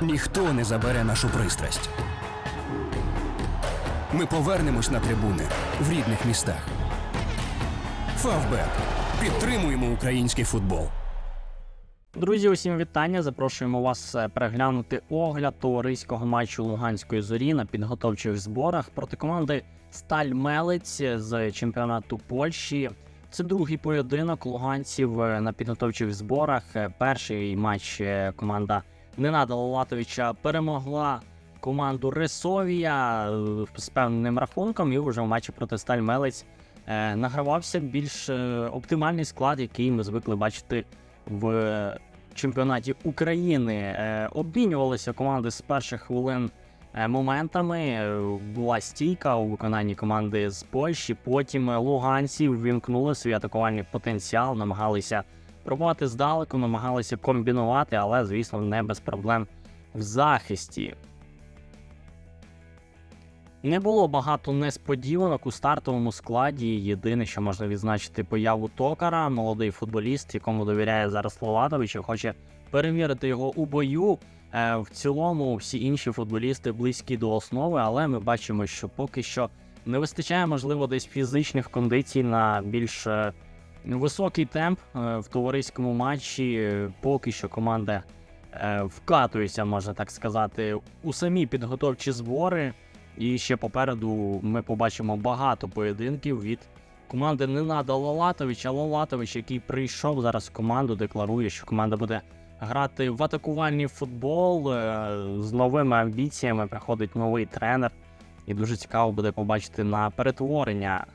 Ніхто не забере нашу пристрасть. Ми повернемось на трибуни в рідних містах. Фавбет. Підтримуємо український футбол. Друзі, усім вітання. Запрошуємо вас е, переглянути огляд товариського матчу Луганської зорі на підготовчих зборах проти команди Сталь Мелець з чемпіонату Польщі. Це другий поєдинок луганців е, на підготовчих зборах. Е, Перший матч команда Ненада Латовича перемогла команду Ресовія е, з певним рахунком, і вже в матчі проти Сталь Мелець е, награвався більш е, оптимальний склад, який ми звикли бачити в чемпіонаті України. Обмінювалися команди з перших хвилин моментами. Була стійка у виконанні команди з Польщі. Потім луганці ввімкнули свій атакувальний потенціал, намагалися пробувати здалеку, намагалися комбінувати, але звісно не без проблем в захисті. Не було багато несподіванок у стартовому складі. Єдине, що можна відзначити появу Токара, молодий футболіст, якому довіряє зараз Ловатович, і хоче перевірити його у бою. Е, В цілому всі інші футболісти близькі до основи, але ми бачимо, що поки що не вистачає, можливо, десь фізичних кондицій на більш е, високий темп е, в товариському матчі. Е, Поки що команда е, вкатується, можна так сказати, у самі підготовчі збори. І ще попереду ми побачимо багато поєдинків від команди Ненада Лалатовича. Лалатович, який прийшов зараз в команду, декларує, що команда буде грати в атакувальний футбол з новими амбіціями. Приходить новий тренер, і дуже цікаво буде побачити на перетворення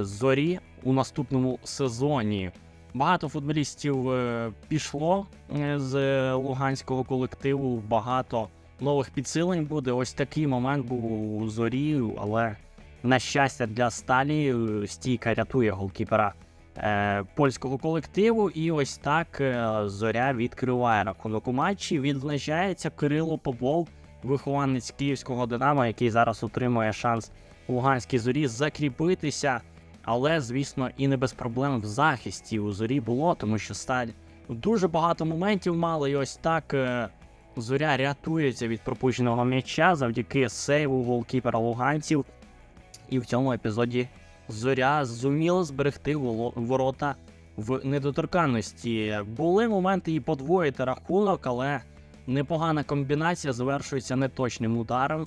зорі у наступному сезоні. Багато футболістів е, пішло е, з луганського колективу. Багато нових підсилень буде. Ось такий момент був у зорі, але на щастя для сталі е, стійка рятує голкіпера е, польського колективу. І ось так е, зоря відкриває рахунок у матчі. Відзначається Кирило Попов, вихованець київського Динамо, який зараз отримує шанс Луганській зорі закріпитися. Але, звісно, і не без проблем в захисті у зорі було, тому що сталь дуже багато моментів мали. І ось так е, зоря рятується від пропущеного м'яча завдяки сейву голкіпера луганців. І в цьому епізоді зоря зуміла зберегти ворота в недоторканності. Були моменти і подвоїти рахунок, але непогана комбінація завершується неточним ударом.